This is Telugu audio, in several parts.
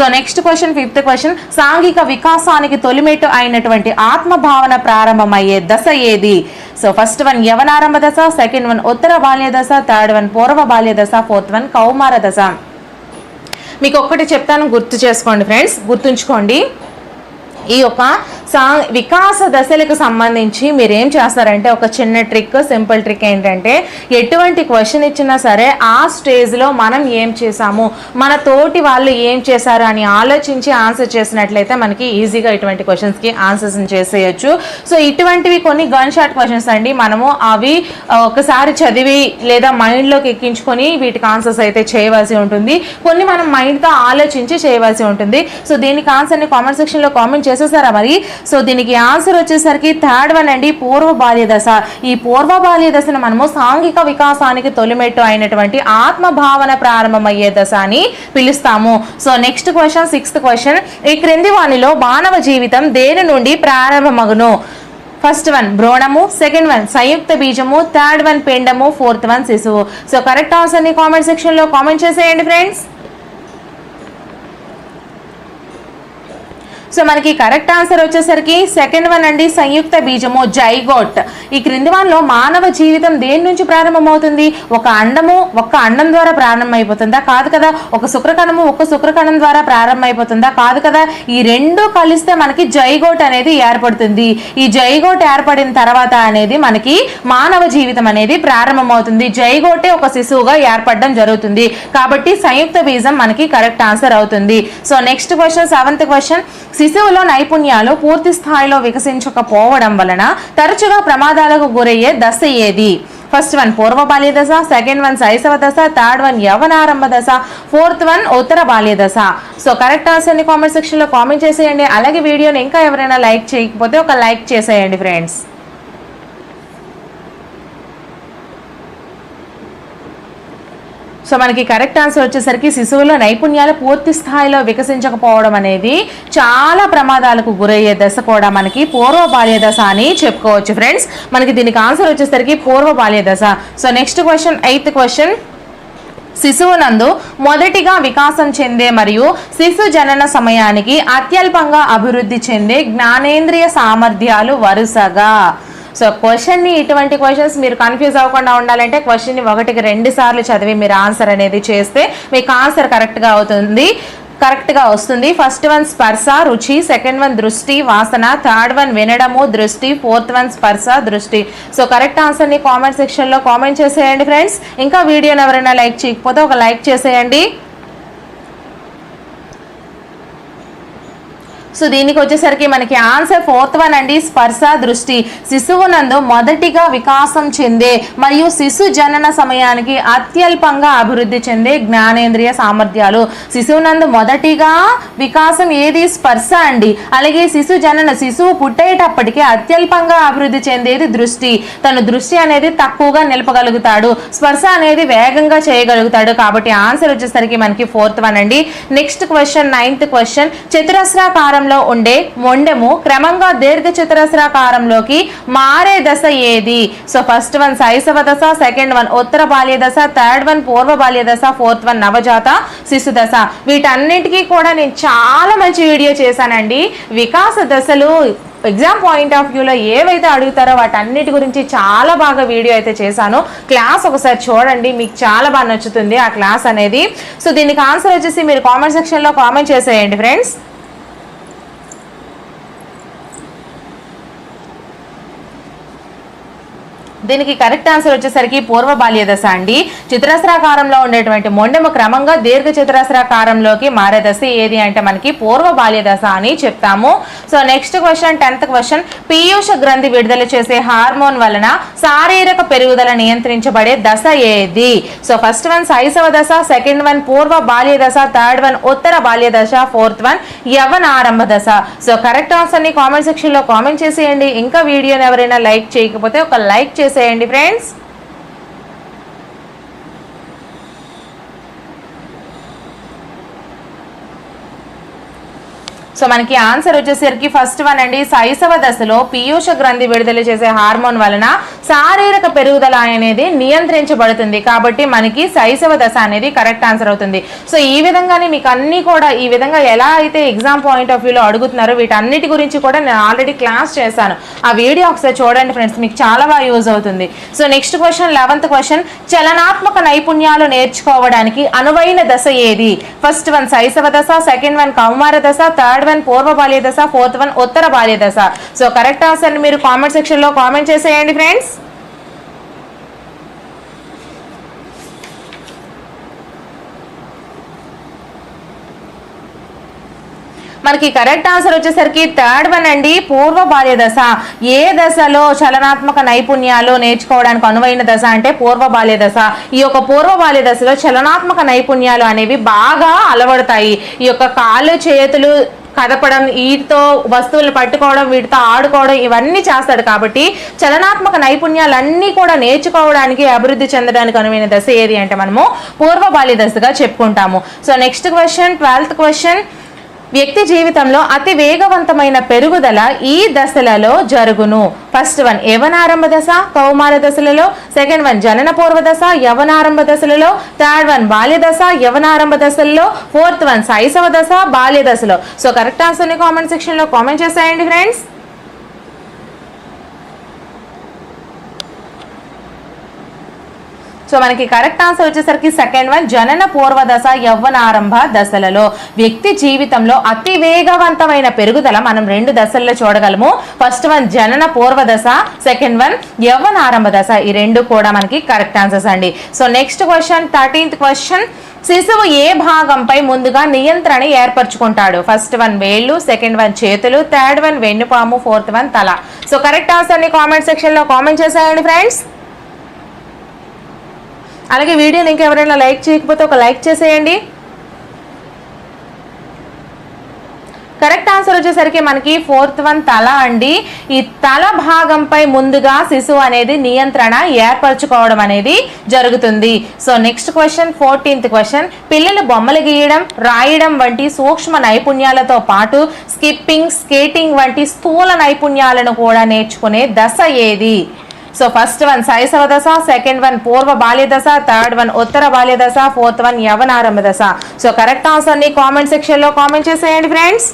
So next question fifth question సాంఘిక వికాసానికి తొలిమెట్టు అయినటువంటి ఆత్మభావన ప్రారంభమయ్యే దశ ఏది? సో ఫస్ట్ వన్ యవనారంభ దశ సెకండ్ వన్ ఉత్తర బాల్య దశ థర్డ్ వన్ పూర్వ బాల్య దశ ఫోర్త్ వన్ కౌమార దశ. మీకు ఒక్కటి చెప్తాను గుర్తు చేసుకోండి ఫ్రెండ్స్ గుర్తుంచుకోండి. ఈ యొక్క సా వికాస దశలకు సంబంధించి మీరు ఏం చేస్తారంటే ఒక చిన్న ట్రిక్ సింపుల్ ట్రిక్ ఏంటంటే ఎటువంటి క్వశ్చన్ ఇచ్చినా సరే ఆ స్టేజ్లో మనం ఏం చేసాము మన తోటి వాళ్ళు ఏం చేశారు అని ఆలోచించి ఆన్సర్ చేసినట్లయితే మనకి ఈజీగా ఇటువంటి క్వశ్చన్స్కి ఆన్సర్స్ చేసేయచ్చు. సో ఇటువంటివి కొన్ని గన్ షాట్ క్వశ్చన్స్ అండి. మనము అవి ఒకసారి చదివి లేదా మైండ్లోకి ఎక్కించుకొని వీటికి ఆన్సర్స్ అయితే చేయవలసి ఉంటుంది. కొన్ని మనం మైండ్తో ఆలోచించి చేయవలసి ఉంటుంది. సో దీనికి ఆన్సర్ని కామెంట్ సెక్షన్లో కామెంట్ చేసేసారా మరి? సో దీనికి ఆన్సర్ వచ్చేసరికి థర్డ్ వన్ అండి పూర్వ బాల్య దశ. ఈ పూర్వ బాల్య దశను మనము సాంఘిక వికాసానికి తొలిమెట్టు అయినటువంటి ఆత్మభావన ప్రారంభమయ్యే దశ అని పిలుస్తాము. So next question sixth question. ఈ క్రింది వాణిలో మానవ జీవితం దేని నుండి ప్రారంభమగును? ఫస్ట్ వన్ భ్రోణము సెకండ్ వన్ సంయుక్త బీజము థర్డ్ వన్ పిండము ఫోర్త్ వన్ శిశువు. సో కరెక్ట్ ఆన్సర్ని కామెంట్ సెక్షన్లో కామెంట్ చేసేయండి ఫ్రెండ్స్. సో మనకి కరెక్ట్ ఆన్సర్ వచ్చేసరికి సెకండ్ వన్ అండి సంయుక్త బీజము జైగోట్. ఈ క్రింది వన్లో మానవ జీవితం దేని నుంచి ప్రారంభమవుతుంది? ఒక అండము ఒక్క అండం ద్వారా ప్రారంభమైపోతుందా? కాదు కదా ఒక శుక్రకణము ఒక శుక్రకణం ద్వారా ప్రారంభమైపోతుందా? కాదు కదా ఈ రెండు కలిస్తే మనకి జైగోట్ అనేది ఏర్పడుతుంది. ఈ జైగోట్ ఏర్పడిన తర్వాత అనేది మనకి మానవ జీవితం అనేది ప్రారంభమవుతుంది. జైగోటే ఒక శిశువుగా ఏర్పడడం జరుగుతుంది. కాబట్టి సంయుక్త బీజం మనకి కరెక్ట్ ఆన్సర్ అవుతుంది. So next question seventh question. శిశువులో నైపుణ్యాలు పూర్తి స్థాయిలో వికసించకపోవడం వలన తరచుగా ప్రమాదాలకు గురయ్యే దశ ఏది? ఫస్ట్ వన్ పూర్వ బాల్య దశ. సెకండ్ వన్ శైశవ దశ. థర్డ్ వన్ యవనారంభ దశ. ఫోర్త్ వన్ ఉత్తర బాల్య దశ. సో కరెక్ట్ ఆన్సర్ని కామెంట్ సెక్షన్లో కామెంట్ చేసేయండి. అలాగే వీడియోని ఇంకా ఎవరైనా లైక్ చేయకపోతే ఒక లైక్ చేసేయండి ఫ్రెండ్స్ సో మనకి కరెక్ట్ ఆన్సర్ వచ్చేసరికి శిశువులో నైపుణ్యాలు పూర్తి స్థాయిలో వికసించకపోవడం అనేది చాలా ప్రమాదాలకు గురయ్యే దశ కూడా మనకి పూర్వ బాల్య దశ అని చెప్పుకోవచ్చు ఫ్రెండ్స్ మనకి దీనికి ఆన్సర్ వచ్చేసరికి పూర్వ బాల్య దశ. So next question eighth question శిశువునందు మొదటిగా వికాసం చెందే మరియు శిశు జనన సమయానికి అత్యల్పంగా అభివృద్ధి చెందే జ్ఞానేంద్రియ సామర్థ్యాలు వరుసగా. సో క్వశ్చన్ని ఇటువంటి క్వశ్చన్స్ మీరు కన్ఫ్యూజ్ అవ్వకుండా ఉండాలంటే క్వశ్చన్ని ఒకటికి రెండు సార్లు చదివి మీరు ఆన్సర్ అనేది చేస్తే మీకు ఆన్సర్ కరెక్ట్గా అవుతుంది. కరెక్ట్గా వస్తుంది. ఫస్ట్ వన్ స్పర్శ రుచి. సెకండ్ వన్ దృష్టి వాసన. థర్డ్ వన్ వినడము దృష్టి. ఫోర్త్ వన్ స్పర్శ దృష్టి. సో కరెక్ట్ ఆన్సర్ని కామెంట్ సెక్షన్లో కామెంట్ చేసేయండి ఫ్రెండ్స్ ఇంకా వీడియోని ఎవరైనా లైక్ చేయకపోతే ఒక లైక్ చేసేయండి. సో దీనికి వచ్చేసరికి మనకి ఆన్సర్ ఫోర్త్ వన్ అండి. స్పర్శ దృష్టి. శిశువునందు మొదటిగా వికాసం చెందే మరియు శిశు జనన సమయానికి అత్యల్పంగా అభివృద్ధి చెందే జ్ఞానేంద్రియ సామర్థ్యాలు. శిశువునందు మొదటిగా వికాసం ఏది? స్పర్శ అండి. అలాగే శిశు జనన శిశువు పుట్టేటప్పటికీ అత్యల్పంగా అభివృద్ధి చెందేది దృష్టి. తను దృష్టి అనేది తక్కువగా నిలపగలుగుతాడు. స్పర్శ అనేది వేగంగా చేయగలుగుతాడు కాబట్టి ఆన్సర్ వచ్చేసరికి మనకి ఫోర్త్ వన్ అండి. నెక్స్ట్ క్వశ్చన్ నైన్త్ క్వశ్చన్ చతురస్రాకారం చతురస్రాకారంలో ఉండే మొండెము క్రమంగా దీర్ఘ చతురస్రాకారంలోకి మారే దశ ఏది? సో ఫస్ట్ వన్ శైశవ దశ సెకండ్ వన్ ఉత్తర బాల్య దశ థర్డ్ వన్ పూర్వ బాల్య దశ ఫోర్త్ వన్ నవజాత శిశు దశ. వీటన్నిటికీ కూడా నేను చాలా మంచి వీడియో చేశానండి. వికాస దశలు ఎగ్జామ్ పాయింట్ ఆఫ్ వ్యూలో ఏవైతే అడుగుతారో వాటన్నిటి గురించి చాలా బాగా వీడియో అయితే చేశాను. క్లాస్ ఒకసారి చూడండి మీకు చాలా బాగా నచ్చుతుంది ఆ క్లాస్ అనేది. సో దీనికి ఆన్సర్ వచ్చేసి మీరు కామెంట్ సెక్షన్లో కామెంట్ చేసేయండి ఫ్రెండ్స్ దీనికి కరెక్ట్ ఆన్సర్ వచ్చేసరికి పూర్వ బాల్యదశ అండి. చతురస్రాకారంలో ఉండేటువంటి మొండెము క్రమంగా దీర్ఘ చతురస్రాకారంలోకి మారే దశ ఏది అంటే మనకి పూర్వ బాల్యదశ అని చెప్తాము. So next question tenth question పీయూష గ్రంథి విడుదల చేసే హార్మోన్ వలన శారీరక పెరుగుదల నియంత్రించబడే దశ ఏది? సో ఫస్ట్ వన్ శైశవ దశ సెకండ్ వన్ పూర్వ బాల్య దశ థర్డ్ వన్ ఉత్తర బాల్య దశ ఫోర్త్ వన్ యవన ఆరంభ దశ. సో కరెక్ట్ ఆన్సర్ని కామెంట్ సెక్షన్లో కామెంట్ చేసేయండి. ఇంకా వీడియోని ఎవరైనా లైక్ చేయకపోతే ఒక లైక్ చేసేయండి ఫ్రెండ్స్ సో మనకి ఆన్సర్ వచ్చేసరికి ఫస్ట్ వన్ అండి శైశవ దశలో పీయూష గ్రంథి విడుదల చేసే హార్మోన్ వలన శారీరక పెరుగుదల అనేది నియంత్రించబడుతుంది. కాబట్టి మనకి శైశవ దశ అనేది కరెక్ట్ ఆన్సర్ అవుతుంది. సో ఈ విధంగానే మీకు అన్ని కూడా ఈ విధంగా ఎలా అయితే ఎగ్జామ్ పాయింట్ ఆఫ్ వ్యూలో అడుగుతున్నారో వీటన్నిటి గురించి కూడా నేను ఆల్రెడీ క్లాస్ చేశాను. ఆ వీడియో ఒకసారి చూడండి ఫ్రెండ్స్ మీకు చాలా బాగా యూజ్ అవుతుంది. So next question eleventh question చలనాత్మక నైపుణ్యాలు నేర్చుకోవడానికి అనువైన దశ ఏది? ఫస్ట్ వన్ శైశవ దశ సెకండ్ వన్ కౌమార దశ థర్డ్ వన్ పూర్వ బాల్య దశ ఫోర్త్ వన్ ఉత్తర బాల్య దశ సో కరెక్ట్ ఆన్సర్ మీరు కామెంట్ సెక్షన్లో కామెంట్ చేసేయండి ఫ్రెండ్స్. మనకి కరెక్ట్ ఆన్సర్ వచ్చేసరికి థర్డ్ వన్ అండి పూర్వ బాల్య దశ ఏ దశలో చలనాత్మక నైపుణ్యాలు నేర్చుకోవడానికి అనువైన దశ అంటే పూర్వ బాల్య దశ ఈ యొక్క పూర్వ బాల్య దశలో చలనాత్మక నైపుణ్యాలు అనేవి బాగా అలవడతాయి. ఈ యొక్క కాళ్ళు చేతులు కదపడం వీటితో వస్తువులు పట్టుకోవడం వీటితో ఆడుకోవడం ఇవన్నీ చేస్తాడు కాబట్టి చలనాత్మక నైపుణ్యాలన్నీ కూడా నేర్చుకోవడానికి అభివృద్ధి చెందడానికి అనువైన దశ ఏది అంటే మనము పూర్వ బాల్య దశగా చెప్పుకుంటాము. So next question twelfth question వ్యక్తి జీవితంలో అతి వేగవంతమైన పెరుగుదల ఈ దశలలో జరుగును. ఫస్ట్ వన్ యవనారంభ దశ కౌమార దశలలో. సెకండ్ వన్ జనన పూర్వ దశ యవనారంభ దశలలో. థర్డ్ వన్ బాల్య దశ యవనారంభ దశలలో. ఫోర్త్ వన్ శైశవ దశ బాల్య దశలో. సో కరెక్ట్ ఆన్సర్ని కామెంట్ సెక్షన్లో కామెంట్ చేసేయండి ఫ్రెండ్స్ సో మనకి కరెక్ట్ ఆన్సర్ వచ్చేసరికి సెకండ్ వన్ జనన పూర్వ దశ యవ్వనారంభ దశలలో వ్యక్తి జీవితంలో అతి వేగవంతమైన పెరుగుదల మనం రెండు దశల్లో చూడగలము. ఫస్ట్ వన్ జనన పూర్వ దశ సెకండ్ వన్ యవ్వనారంభ దశ. ఈ రెండు కూడా మనకి కరెక్ట్ ఆన్సర్స్ అండి. So next question thirteenth question శిశువు ఏ భాగంపై ముందుగా నియంత్రణ ఏర్పరచుకుంటాడు? ఫస్ట్ వన్ వేళ్ళు సెకండ్ వన్ చేతులు థర్డ్ వన్ వెన్నుపాము ఫోర్త్ వన్ తల. సో కరెక్ట్ ఆన్సర్ని కామెంట్ సెక్షన్లో కామెంట్ చేసేయండి ఫ్రెండ్స్ అలాగే వీడియోని ఇంకా ఎవరైనా లైక్ చేయకపోతే ఒక లైక్ చేసేయండి. కరెక్ట్ ఆన్సర్ వచ్చేసరికి మనకి ఫోర్త్ వన్ తల అండి. ఈ తల భాగంపై ముందుగా శిశువు అనేది నియంత్రణ ఏర్పరచుకోవడం అనేది జరుగుతుంది. So next question fourteenth question పిల్లలు బొమ్మలు గీయడం రాయడం వంటి సూక్ష్మ నైపుణ్యాలతో పాటు స్కిప్పింగ్ స్కేటింగ్ వంటి స్థూల నైపుణ్యాలను కూడా నేర్చుకునే దశ ఏది? సో ఫస్ట్ వన్ శైశవ దశ సెకండ్ వన్ పూర్వ బాల్య దశ థర్డ్ వన్ ఉత్తర బాల్య దశ ఫోర్త్ వన్ యవనారంభ దశ సో కరెక్ట్ ఆన్సర్ని కామెంట్ సెక్షన్లో కామెంట్ చేసేయండి ఫ్రెండ్స్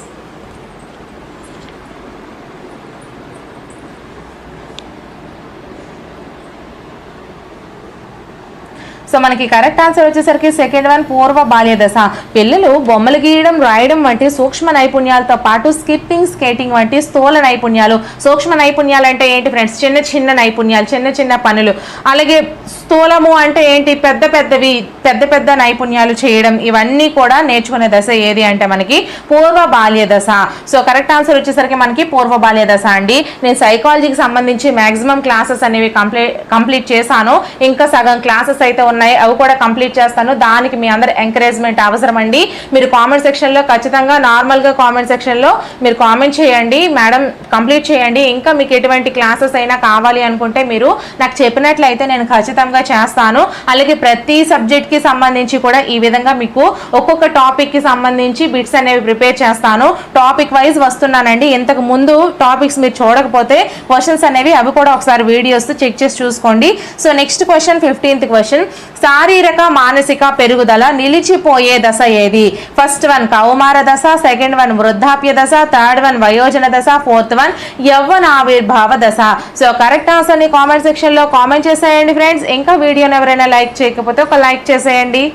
సో మనకి కరెక్ట్ ఆన్సర్ వచ్చేసరికి సెకండ్ వన్ పూర్వ బాల్య దశ పిల్లలు బొమ్మలు గీయడం రాయడం వంటి సూక్ష్మ నైపుణ్యాలతో పాటు స్కిప్పింగ్ స్కేటింగ్ వంటి స్థూల నైపుణ్యాలు. సూక్ష్మ నైపుణ్యాలు అంటే ఏంటి ఫ్రెండ్స్ చిన్న చిన్న నైపుణ్యాలు చిన్న చిన్న పనులు. అలాగే స్థూలము అంటే ఏంటి? పెద్ద పెద్దవి పెద్ద పెద్ద నైపుణ్యాలు చేయడం. ఇవన్నీ కూడా నేర్చుకునే దశ ఏది అంటే మనకి పూర్వ బాల్య దశ సో కరెక్ట్ ఆన్సర్ వచ్చేసరికి మనకి పూర్వ బాల్య దశ అండి. నేను సైకాలజీకి సంబంధించి మ్యాక్సిమం క్లాసెస్ అనేవి కంప్లీట్ కంప్లీట్ చేశాను. ఇంకా సగం క్లాసెస్ అయితే ఉన్నాయి. అవి కూడా కంప్లీట్ చేస్తాను. దానికి మీ అందరి ఎంకరేజ్మెంట్ అవసరం అండి మీరు కామెంట్ సెక్షన్లో ఖచ్చితంగా నార్మల్గా కామెంట్ సెక్షన్లో మీరు కామెంట్ చేయండి. మేడం కంప్లీట్ చేయండి. ఇంకా మీకు ఎటువంటి క్లాసెస్ అయినా కావాలి అనుకుంటే మీరు నాకు చెప్పినట్లయితే నేను ఖచ్చితంగా చేస్తాను. అలాగే ప్రతి సబ్జెక్ట్కి సంబంధించి కూడా ఈ విధంగా మీకు ఒక్కొక్క టాపిక్కి సంబంధించి బిట్స్ అనేవి ప్రిపేర్ చేస్తాను. టాపిక్ వైజ్ వస్తున్నానండి. ఇంతకు ముందు టాపిక్స్ మీరు చూడకపోతే క్వశ్చన్స్ అనేవి అవి కూడా ఒకసారి వీడియోస్ చెక్ చేసి చూసుకోండి. So next question fifteenth question శారీరక మానసిక పెరుగుదల నిలిచిపోయే దశ ఏది? ఫస్ట్ వన్ కౌమార దశ సెకండ్ వన్ వృద్ధాప్య దశ థర్డ్ వన్ వయోజన దశ ఫోర్త్ వన్ యవ్వన ఆవిర్భావ దశ సో కరెక్ట్ ఆన్సర్ని కామెంట్ సెక్షన్లో కామెంట్ చేసేయండి ఫ్రెండ్స్ ఇంకా వీడియోని ఎవరైనా లైక్ చేయకపోతే ఒక లైక్ చేసేయండి.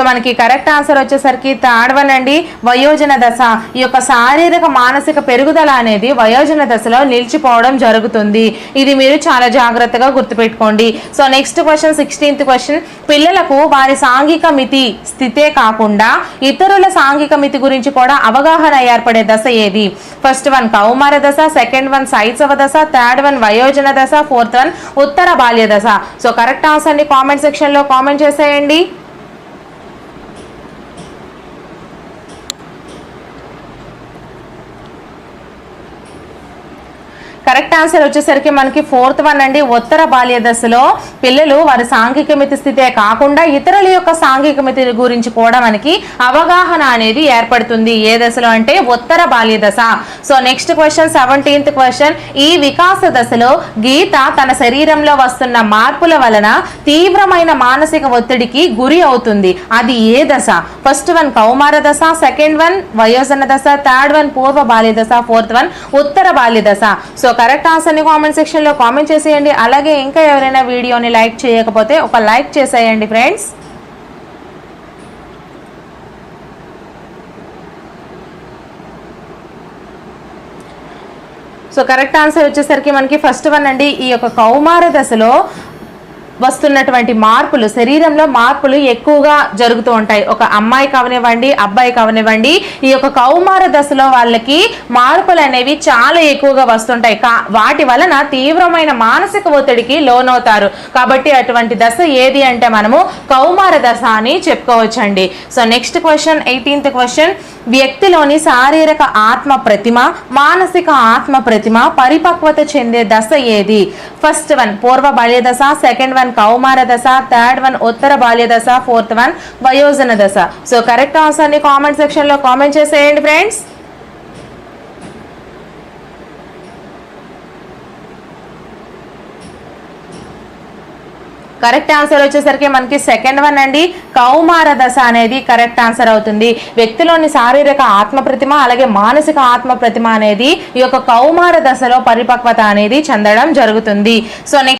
సో మనకి కరెక్ట్ ఆన్సర్ వచ్చేసరికి థర్డ్ వన్ అండి వయోజన దశ. ఈ యొక్క శారీరక మానసిక పెరుగుదల అనేది వయోజన దశలో నిలిచిపోవడం జరుగుతుంది. ఇది మీరు చాలా జాగ్రత్తగా గుర్తుపెట్టుకోండి. So next question sixteenth question పిల్లలకు వారి సాంఘిక మితి స్థితే కాకుండా ఇతరుల సాంఘిక మితి గురించి కూడా అవగాహన ఏర్పడే దశ ఏది? ఫస్ట్ వన్ కౌమార దశ. సెకండ్ వన్ శైశవ దశ. థర్డ్ వన్ వయోజన దశ. ఫోర్త్ వన్ ఉత్తర బాల్య దశ. సో కరెక్ట్ ఆన్సర్ని కామెంట్ సెక్షన్లో కామెంట్ చేసేయండి. కరెక్ట్ ఆన్సర్ వచ్చేసరికి మనకి ఫోర్త్ వన్ అండి. ఉత్తర బాల్య దశలో పిల్లలు వారి సాంఘిక మితి స్థితే కాకుండా ఇతరుల యొక్క సాంఘిక మితి గురించి కూడా మనకి అవగాహన అనేది ఏర్పడుతుంది. ఏ దశలో అంటే ఉత్తర బాల్య దశ. So next question seventeenth question. ఈ వికాస దశలో గీత తన శరీరంలో వస్తున్న మార్పుల వలన తీవ్రమైన మానసిక ఒత్తిడికి గురి అవుతుంది. అది ఏ దశ? ఫస్ట్ వన్ కౌమార దశ సెకండ్ వన్ వయోజన దశ థర్డ్ వన్ పూర్వ బాల్య దశ ఫోర్త్ వన్ ఉత్తర బాల్య దశ. సో కరెక్ట్ ఆన్సర్ని కామెంట్ సెక్షన్లో కామెంట్ చేసేయండి. అలాగే ఇంకా ఎవరైనా వీడియోని లైక్ చేయకపోతే ఒక లైక్ చేసేయండి ఫ్రెండ్స్ సో కరెక్ట్ ఆన్సర్ వచ్చేసరికి మనకి ఫస్ట్ వన్ అండి. ఈ యొక్క కౌమార దశలో వస్తున్నటువంటి మార్పులు శరీరంలో మార్పులు ఎక్కువగా జరుగుతూ ఉంటాయి. ఒక అమ్మాయి కావనివ్వండి అబ్బాయి కావనివ్వండి ఈ యొక్క కౌమార దశలో వాళ్ళకి మార్పులు అనేవి చాలా ఎక్కువగా వస్తుంటాయి. కా- వాటి వలన తీవ్రమైన మానసిక ఒత్తిడికి లోనవుతారు. కాబట్టి అటువంటి దశ ఏది అంటే మనము కౌమార దశ అని చెప్పుకోవచ్చండి. So next question eighteenth question. వ్యక్తిలోని శారీరక ఆత్మ ప్రతిమ మానసిక ఆత్మ ప్రతిమ పరిపక్వత చెందే దశ ఏది? ఫస్ట్ వన్ పూర్వ బాల్య దశ సెకండ్ వన్ కౌమార దశ థర్డ్ వన్ ఉత్తర బాల్య దశ ఫోర్త్ వన్ వయోజన దశ సో కరెక్ట్ ఆన్సర్ని కామెంట్ సెక్షన్లో కామెంట్ చేసేయండి ఫ్రెండ్స్ కరెక్ట్ ఆన్సర్ వచ్చేసరికి మనకి సెకండ్ వన్ అండి. కౌమార దశ అనేది కరెక్ట్ ఆన్సర్ అవుతుంది. వ్యక్తిలోని శారీరక ఆత్మ ప్రతిమ అలాగే మానసిక ఆత్మ ప్రతిమ అనేది ఈ యొక్క కౌమార దశలో పరిపక్వత అనేది చెందడం జరుగుతుంది. So next